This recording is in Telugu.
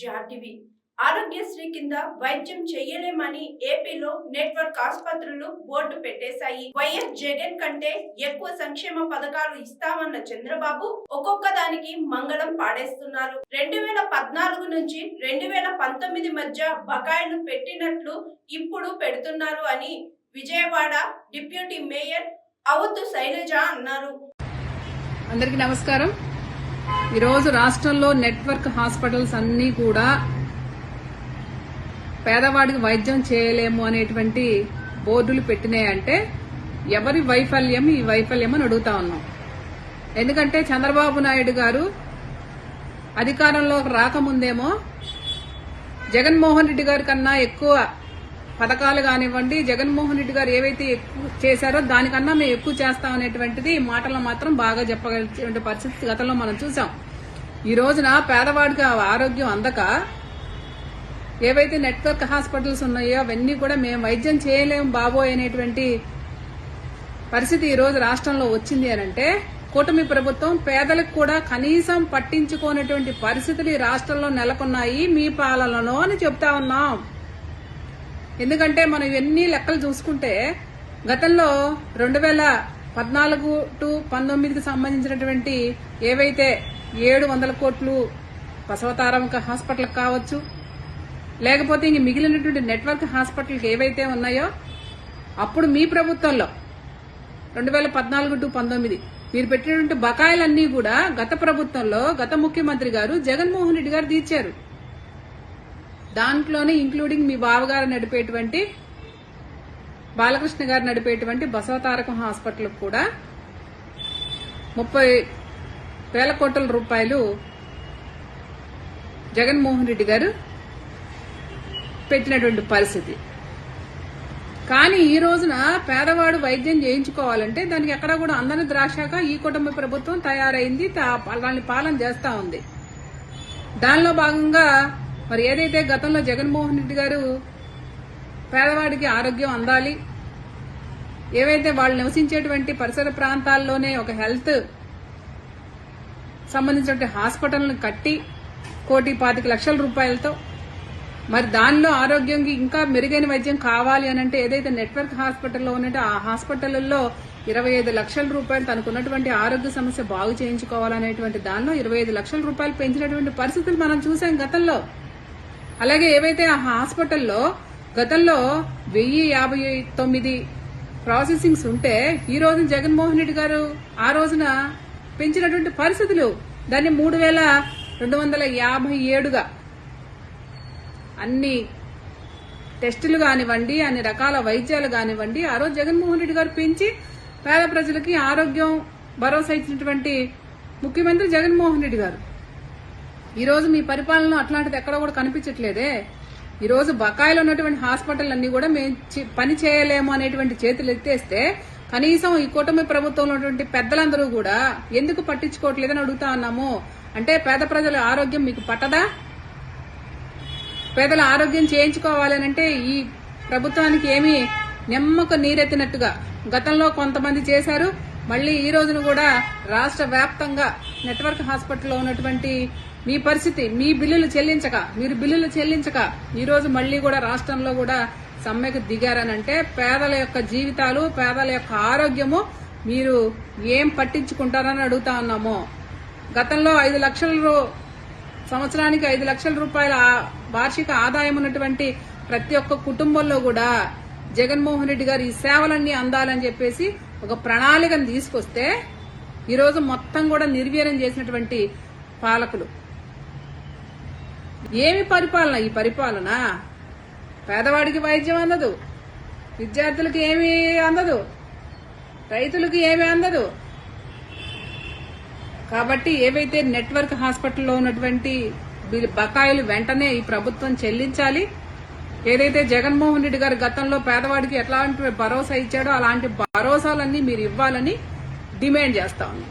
జాటివి ఆరోగ్యశ్రీ కింద వైద్యం చేయలేమని ఏపీలో నెట్వర్క్ ఆసుపత్రులు బోర్డు పెట్టేశాయి. వైఎస్ జగన్ కంటే ఎక్కువ సంక్షేమ పథకాలు ఇస్తామన్న చంద్రబాబు ఒక్కొక్క దానికి మంగళం పాడేస్తున్నారు. రెండు వేల పద్నాలుగు నుంచి రెండు వేల పంతొమ్మిది మధ్య బకాయిలు పెట్టినట్లు ఇప్పుడు పెడుతున్నారు అని విజయవాడ డిప్యూటీ మేయర్ అవుతు శైలజ అన్నారు. అందరికీ నమస్కారం. ఈరోజు రాష్ట్రంలో నెట్వర్క్ హాస్పిటల్స్ అన్నీ కూడా పేదవాడికి వైద్యం చేయలేము అనేటువంటి బోర్డులు పెట్టినాయంటే ఎవరి వైఫల్యం ఈ వైఫల్యం అని అడుగుతా ఉన్నాం. ఎందుకంటే చంద్రబాబు నాయుడు గారు అధికారంలోకి రాకముందేమో జగన్మోహన్ రెడ్డి గారి కన్నా ఎక్కువ పథకాలు కానివ్వండి జగన్మోహన్ రెడ్డి గారు ఏవైతే ఎక్కువ చేశారో దానికన్నా మేము ఎక్కువ చేస్తాం అనేటువంటిది మాటలు మాత్రం బాగా చెప్పగలిగే పరిస్థితి గతంలో మనం చూసాం. ఈ రోజున పేదవాడికి ఆరోగ్యం అందక ఏవైతే నెట్వర్క్ హాస్పిటల్స్ ఉన్నాయో అవన్నీ కూడా మేము వైద్యం చేయలేము బాబోయ్ అనేటువంటి పరిస్థితి ఈ రోజు రాష్ట్రంలో వచ్చింది అనంటే కూటమి ప్రభుత్వం పేదలకు కూడా కనీసం పట్టించుకోనటువంటి పరిస్థితులు ఈ రాష్ట్రంలో నెలకొన్నాయి మీ పాలనలో అని చెప్తా ఉన్నాం. ఎందుకంటే మనం ఇవన్నీ లెక్కలు చూసుకుంటే గతంలో రెండు వేల పద్నాలుగు టు పంతొమ్మిదికి సంబంధించినటువంటి ఏవైతే ఏడు వందల కోట్లు బసవతారక హాస్పిటల్ కావచ్చు లేకపోతే ఇంక మిగిలినటువంటి నెట్వర్క్ హాస్పిటల్కి ఏవైతే ఉన్నాయో అప్పుడు మీ ప్రభుత్వంలో రెండు వేల పద్నాలుగు టు పంతొమ్మిది మీరు పెట్టినటువంటి బకాయిలన్నీ కూడా గత ప్రభుత్వంలో గత ముఖ్యమంత్రి గారు జగన్మోహన్ రెడ్డి గారు తీర్చారు. దాంట్లోనే ఇంక్లూడింగ్ మీ బావగారు నడిపేటువంటి బాలకృష్ణ గారు నడిపేటువంటి బసవతారకం హాస్పిటల్ కూడా ముప్పై వేల కోట్ల రూపాయలు జగన్మోహన్ రెడ్డి గారు పెట్టినటువంటి పరిస్థితి. కానీ ఈ రోజున పేదవాడు వైద్యం చేయించుకోవాలంటే దానికి ఎక్కడ కూడా అందని ద్రాక్షాక ఈ కుటుంబ ప్రభుత్వం తయారైంది తా- పాలన చేస్తా ఉంది. దానిలో భాగంగా మరి ఏదైతే గతంలో జగన్మోహన్ రెడ్డి గారు పేదవాడికి ఆరోగ్యం అందాలి ఏవైతే వాళ్ళు నివసించేటువంటి పరిసర ప్రాంతాల్లోనే ఒక హెల్త్ సంబంధించిన హాస్పిటల్ని కట్టి కోటి పాతిక లక్షల రూపాయలతో మరి దానిలో ఆరోగ్యంకి ఇంకా మెరుగైన వైద్యం కావాలి అని అంటే ఏదైతే నెట్వర్క్ హాస్పిటల్లో ఉన్నట్టు ఆ హాస్పిటల్లో ఇరవై ఐదు లక్షల రూపాయలు తనకున్నటువంటి ఆరోగ్య సమస్య బాగు చేయించుకోవాలనేటువంటి దానిలో ఇరవై ఐదు లక్షల రూపాయలు పెంచినటువంటి పరిస్థితులు మనం చూసాం గతంలో. అలాగే ఏవైతే ఆ హాస్పిటల్లో గతంలో వెయ్యి యాభై తొమ్మిది ప్రాసెసింగ్స్ ఉంటే ఈ రోజు జగన్మోహన్ రెడ్డి గారు ఆ రోజున పెంచినటువంటి పరిస్థితులు దాన్ని మూడు వేల రెండు వందల యాభై ఏడుగా అన్ని టెస్టులు కానివ్వండి అన్ని రకాల వైద్యాలు కానివ్వండి ఆ రోజు జగన్మోహన్ రెడ్డి గారు పెంచి పేద ప్రజలకి ఆరోగ్యం భరోసా ఇచ్చినటువంటి ముఖ్యమంత్రి జగన్మోహన్ రెడ్డి గారు. ఈరోజు మీ పరిపాలనలో అట్లాంటిది ఎక్కడ కూడా కనిపించట్లేదే. ఈరోజు బకాయిలు ఉన్నటువంటి హాస్పిటల్ అన్ని కూడా మేము పని చేయలేము అనేటువంటి చేతులు ఎత్తేస్తే కనీసం ఈ కూటమి ప్రభుత్వంలో ఉన్నటువంటి పెద్దలందరూ కూడా ఎందుకు పట్టించుకోవట్లేదని అడుగుతా ఉన్నాము. అంటే పేద ప్రజల ఆరోగ్యం మీకు పట్టదా? పేదల ఆరోగ్యం చేయించుకోవాలనంటే ఈ ప్రభుత్వానికి ఏమి నెమ్మక నీరెత్తినట్టుగా గతంలో కొంతమంది చేశారు. మళ్ళీ ఈ రోజున కూడా రాష్ట్ర వ్యాప్తంగా నెట్వర్క్ హాస్పిటల్లో ఉన్నటువంటి మీ పరిస్థితి మీ బిల్లులు చెల్లించక మీరు బిల్లులు చెల్లించక ఈరోజు మళ్ళీ మళ్ళీ కూడా రాష్ట్రంలో కూడా సమ్మెకు దిగారనంటే పేదల యొక్క జీవితాలు పేదల యొక్క ఆరోగ్యము మీరు ఏం పట్టించుకుంటారని అడుగుతా ఉన్నాము. గతంలో ఐదు లక్షల రూ- సంవత్సరానికి ఐదు లక్షల రూపాయల వార్షిక ఆదాయం ఉన్నటువంటి ప్రతి ఒక్క కుటుంబంలో కూడా జగన్మోహన్ రెడ్డి గారు ఈ సేవలన్నీ అందాలని చెప్పేసి ఒక ప్రణాళికను తీసుకొస్తే ఈరోజు మొత్తం కూడా నిర్వీర్యం చేసినటువంటి పాలకులు. ఏమి పరిపాలన? ఈ పరిపాలన? పేదవాడికి వైద్యం అందదు. విద్యార్థులకు ఏమి అందదు. రైతులకు ఏమి అందదు. కాబట్టి ఏవైతే నెట్వర్క్ హాస్పిటల్లో ఉన్నటువంటి బకాయిలు వెంటనే ఈ ప్రభుత్వం చెల్లించాలి. ఏదైతే జగన్మోహన్ రెడ్డి గారు గతంలో పేదవాడికి ఎట్లాంటి భరోసా ఇచ్చాడో అలాంటి భరోసాలన్నీ మీరు ఇవ్వాలని డిమాండ్ చేస్తా ఉన్నాం.